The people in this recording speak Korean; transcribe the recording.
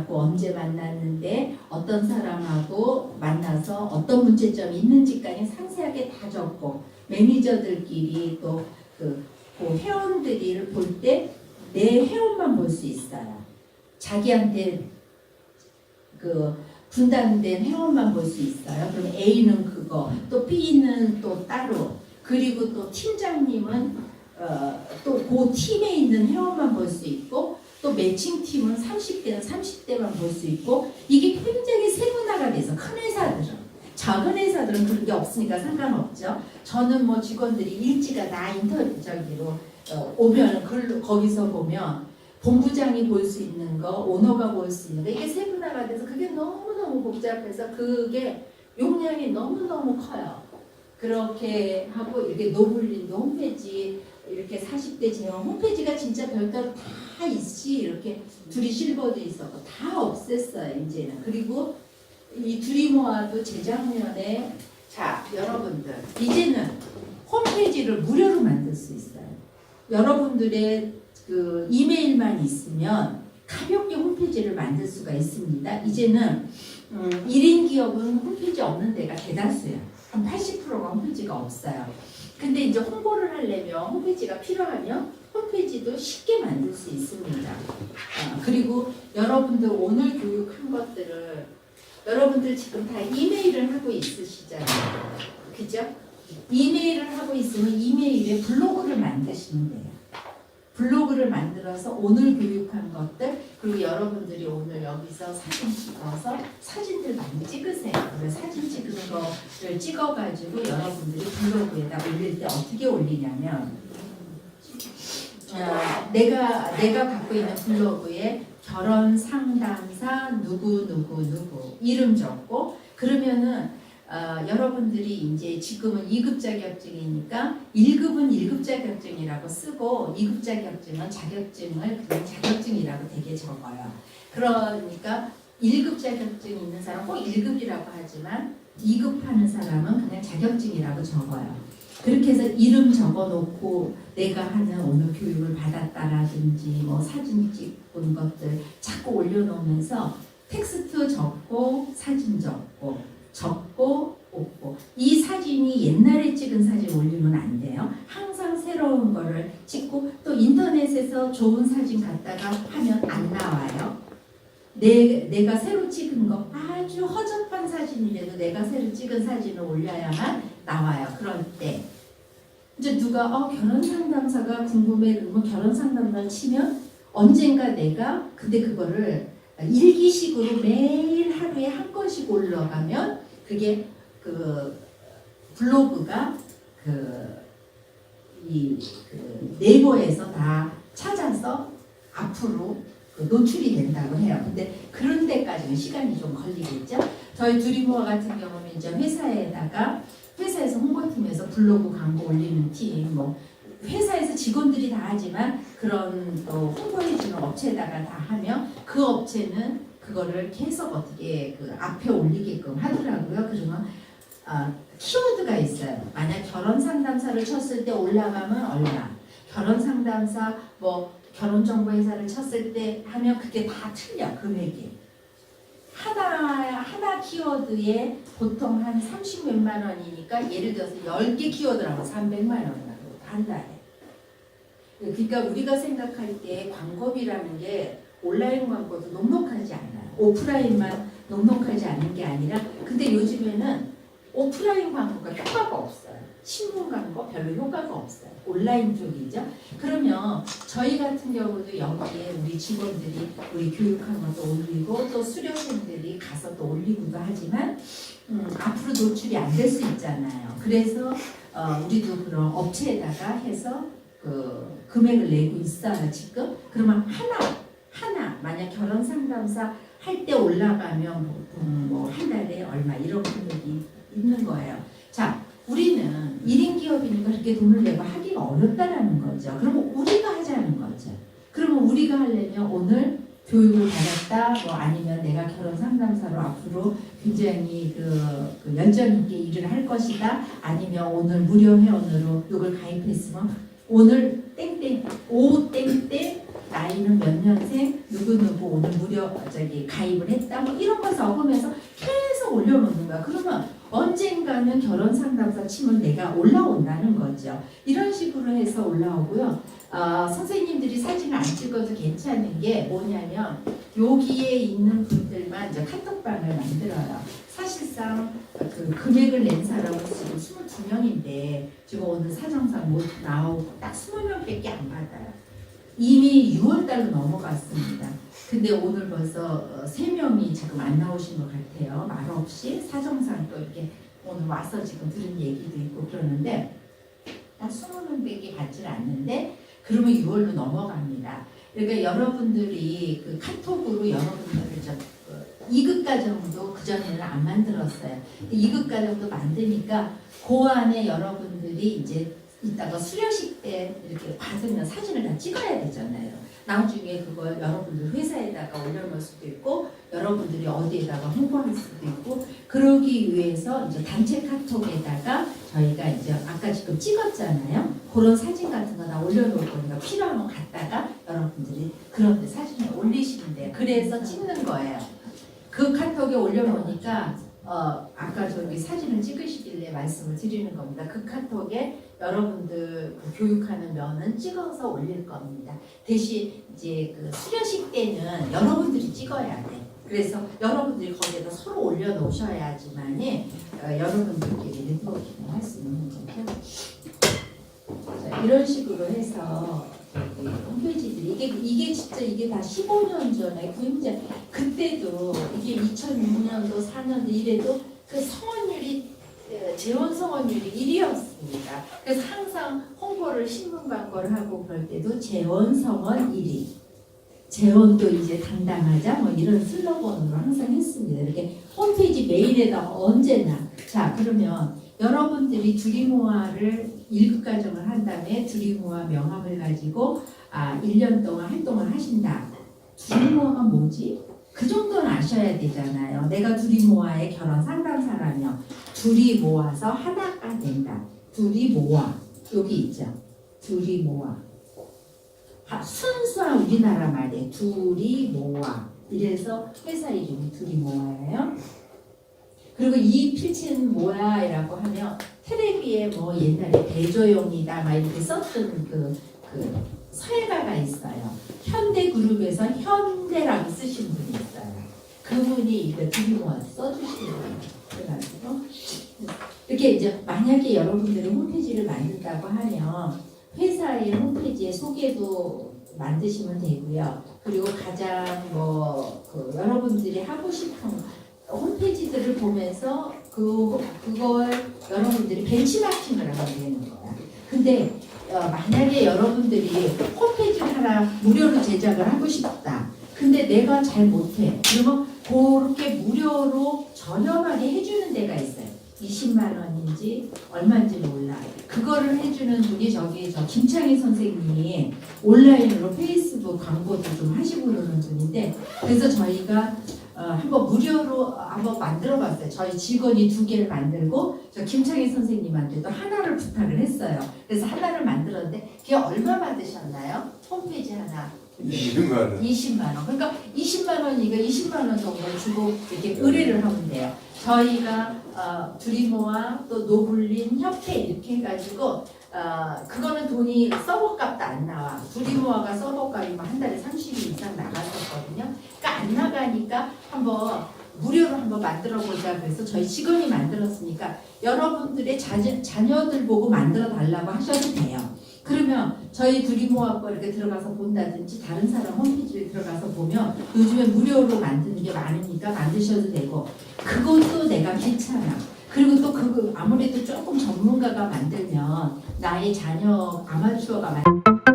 만났고 언제 만났는데 어떤 사람하고 만나서 어떤 문제점이 있는지까지 상세하게 다 적고 매니저들끼리 또그 그 회원들을 볼 때 내 회원만 볼 수 있어요. 자기한테 그 분단된 회원만 볼 수 있어요. 그럼 A는 그거, 또 B는 또 따로, 그리고 또 팀장님은 어, 또그 팀에 있는 회원만 볼 수 있고, 또 매칭 팀은 30대는 30대만 볼 수 있고, 이게 굉장히 세분화가 돼서 큰 회사들은. 작은 회사들은 그런 게 없으니까 상관없죠. 저는 뭐 직원들이 일지가 나 인터뷰 저기로 어, 오면 그 거기서 보면 본부장이 볼 수 있는 거, 오너가 볼 수 있는 거 이게 세분화가 돼서 그게 너무너무 복잡해서 그게 용량이 너무너무 커요. 그렇게 하고 이렇게 노블린도 홈페이지 이렇게 40대 제형 홈페이지가 진짜 별도로 다 있지. 이렇게 둘이 실버도 있었고 다 없앴어요 이제는. 그리고 이 드리모아도 재작년에 자 여러분들. 이제는 홈페이지를 무료로 만들 수 있어요. 여러분들의 그 이메일만 있으면 가볍게 홈페이지를 만들 수가 있습니다. 이제는 음, 1인 기업은 홈페이지 없는 데가 대다수예요. 한 80%가 홈페이지가 없어요 근데 이제 홍보를 하려면 홈페이지가 필요하면 홈페이지도 쉽게 만들 수 있습니다. 어, 그리고 여러분들 오늘 교육한 것들을 여러분들 지금 다 이메일을 하고 있으시잖아요. 그죠? 이메일을 하고 있으면 이메일에 블로그를 만드시면 돼요. 블로그를 만들어서 오늘 교육한 것들 그리고 여러분들이 오늘 여기서 사진 찍어서 사진들 많이 찍으세요. 그 사진 찍은 거를 찍어가지고 여러분들이 블로그에다 올릴 때 어떻게 올리냐면 어, 내가 내가 갖고 있는 블로그에 결혼 상담사 누구 누구 누구 이름 적고 그러면은 어, 여러분들이 이제 지금은 2급 자격증이니까 1급은 1급 자격증이라고 쓰고 2급 자격증은 자격증을 그냥 자격증이라고 되게 적어요. 그러니까 1급 자격증 있는 사람 꼭 1급이라고 하지만 2급 하는 사람은 그냥 자격증이라고 적어요. 그렇게 해서 이름 적어놓고 내가 하는 오늘 교육을 받았다라든지 뭐 사진 찍은 것들 자꾸 올려놓으면서 텍스트 적고 사진 적고 적고 없고 이 사진이 옛날에 찍은 사진 올리면 안 돼요. 항상 새로운 거를 찍고 또 인터넷에서 좋은 사진 갖다가 하면 안 나와요. 내, 내가 새로 찍은 거 아주 허접한 사진이라도 내가 새로 찍은 사진을 올려야만 나와요. 그럴 때 이제 누가 어, 결혼 상담사가 궁금해 그러면 결혼 상담사 치면 언젠가 내가 근데 그거를 일기식으로 매일 하루에 한 건씩 올라가면 그게 그 블로그가 그 이 그 네이버에서 다 찾아서 앞으로 그 노출이 된다고 해요. 근데 그런 데까지는 시간이 좀 걸리겠죠. 저희 드리모아 같은 경우는 이제 회사에다가 회사에서 홍보팀에서 블로그 광고 올리는 팀, 뭐 회사에서 직원들이 다 하지만 그런 또 홍보해주는 업체에다가 다 하면 그 업체는 그거를 계속 어떻게 그 앞에 올리게끔 하더라고요. 그러면 아, 키워드가 있어요. 만약 결혼 상담사를 쳤을 때 올라가면 얼마, 결혼 상담사 뭐 결혼 정보 회사를 쳤을 때 하면 그게 다 틀려 금액이. 하나 하나 키워드에 보통 한 30 몇만 원이니까 예를 들어서 10개 키워드라고 300만 원 달에. 그러니까 우리가 생각할 때 광고비라는 게 온라인 광고도 넉넉하지 않아요. 오프라인만 넉넉하지 않은 게 아니라 근데 요즘에는 오프라인 광고가 효과가 없어요. 신문 광고 별로 효과가 없어요. 온라인 쪽이죠. 그러면 저희 같은 경우도 여기에 우리 직원들이 우리 교육한 것도 올리고 또 수료생들이 가서 또 올리기도 하지만 음, 앞으로 노출이 안 될 수 있잖아요. 그래서 어, 우리도 그런 업체에다가 해서 그 금액을 내고 있어요 지금. 그러면 하나 하나 만약 결혼 상담사 할 때 올라가면 보통 뭐 한 달에 얼마 이런 금액이 있는 거예요. 자, 우리는 1인 기업이니까 그렇게 돈을 내고 하기가 어렵다라는 거죠. 그러면 우리가 하자는 거죠. 그러면 우리가 하려면 오늘 교육을 받았다, 뭐 아니면 내가 결혼 상담사로 앞으로 굉장히 그, 그 열정 있게 일을 할 것이다, 아니면 오늘 무료 회원으로 누굴 가입했으면 오늘 땡땡 오 땡땡 나이는 몇 년생 누구 누구 누구 오늘 무료 저기 가입을 했다 뭐 이런 거 적으면서 계속 올려놓는 거야. 그러면 언젠가는 결혼 상담사 치면 내가 올라온다는 거죠. 이런 식으로 해서 올라오고요. 아, 선생님들이 사진을 안 찍어도 괜찮은 게 뭐냐면 여기에 있는 분들만 이제 카톡방을 만들어요. 사실상 그 금액을 낸 사람은 지금 22명인데 지금 오늘 사정상 못 나오고 딱 20명밖에 안 받아요. 이미 6월달로 넘어갔습니다. 근데 오늘 벌써 어, 3명이 지금 안 나오신 것 같아요. 말 없이 사정상 또 이렇게 오늘 와서 지금 들은 얘기도 있고 그러는데 딱 20명 밖에 받질 않는데 그러면 6월로 넘어갑니다. 그러니까 여러분들이 그 카톡으로 여러분들을 저 어, 이급 과정도 그 전에는 안 만들었어요. 이급 과정도 만드니까 그 안에 여러분들이 이제 이따가 수료식 때 이렇게 받으면 사진을 다 찍어야 되잖아요. 나중에 그걸 여러분들 회사에다가 올려놓을 수도 있고 여러분들이 어디에다가 홍보할 수도 있고 그러기 위해서 이제 단체 카톡에다가 저희가 이제 아까 지금 찍었잖아요. 그런 사진 같은 거 다 올려놓을 거니까 필요하면 갖다가 여러분들이 그런 데 사진을 올리시면 돼요. 그래서 찍는 거예요. 그 카톡에 올려놓으니까 어, 아까 저기 사진을 찍으시길래 말씀을 드리는 겁니다. 그 카톡에 여러분들 그 교육하는 면은 찍어서 올릴 겁니다. 대신 이제 그 수료식 때는 여러분들이 찍어야 돼. 그래서 여러분들이 거기에다 서로 올려놓으셔야지만이 어, 여러분들끼리 네트워킹을 할 수 있는 거죠. 자, 이런 식으로 해서 홈페이지들이 이게 이게 진짜 이게 다 15년 전에 그 이제 그때도 이게 2006년도 4년도 이래도 그 성원율이 어, 재원 성원율이 1위였습니다. 그래서 항상 홍보를 신문 광고를 하고 그럴 때도 재원 성원 1위. 재원도 이제 당당하자 뭐 이런 슬로건으로 항상 했습니다. 이렇게 홈페이지 메일에다가 언제나 자 그러면 여러분들이 두리모아를 1급 과정을 한 다음에 두리모아 명함을 가지고 아 1년 동안 활동을 하신다. 두리모아가 뭐지? 그 정도는 아셔야 되잖아요. 내가 두리모아의 결혼 상담사라며 둘이 모아서 하나가 된다. 둘이 모아 여기 있죠. 둘이 모아 하- 순수한 우리나라 말이에요. 둘이 모아 이래서 회사 이름이 둘이 모아예요. 그리고 이 필치는 뭐야라고 하면 뭐 옛날에 대조용이다 막 이렇게 썼던 그, 그 설가가 있어요. 현대그룹에서 현대라고 쓰신 분이 있어요. 그분이 이거 드리모 써주시는 거예요. 그래가지고 이렇게 이제 만약에 여러분들이 홈페이지를 만든다고 하면 회사의 홈페이지에 소개도 만드시면 되고요. 그리고 가장 뭐 그 여러분들이 하고 싶은 홈페이지들을 보면서 그 그걸 여러분들이 벤치마킹을 하면 되는 거야. 근데 어, 만약에 여러분들이 홈페이지를 하나 무료로 제작을 하고 싶다. 근데 내가 잘 못해. 그러면 그렇게 무료로 저렴하게 해주는 데가 있어요. 20만 원인지 얼마인지 몰라. 그거를 해주는 분이 저기 저 김창희 선생님이 온라인으로 페이스북 광고도 좀 하시고 그러는 분인데 그래서 저희가 어, 한번 무료로 한번 만들어봤어요. 저희 직원이 두 개를 만들고 저 김창희 선생님한테도 하나를 부탁을 했어요. 그래서 하나를 만들었는데 그게 얼마 받으셨나요? 홈페이지 하나 20만 원. 20만 원. 그러니까 20만 원이니까 20만 원 정도 주고 이렇게 의뢰를 하면 돼요. 저희가 어, 두리모아 또 노블린 협회 이렇게 해가지고 어, 그거는 돈이 서버값도 안 나와. 두리모아가 서버값이 뭐한 달에 30일 이상 나갔었거든요. 나가니까 한번 무료로 한번 만들어 보자 그래서 저희 직원이 만들었으니까 여러분들의 자녀, 자녀들 보고 만들어 달라고 하셔도 돼요. 그러면 저희 둘이 모아고 이렇게 들어가서 본다든지 다른 사람 홈페이지에 들어가서 보면 요즘에 무료로 만드는 게 많으니까 만드셔도 되고 그것도 내가 괜찮아. 그리고 또 그거 아무래도 조금 전문가가 만들면 나의 자녀 아마추어가 만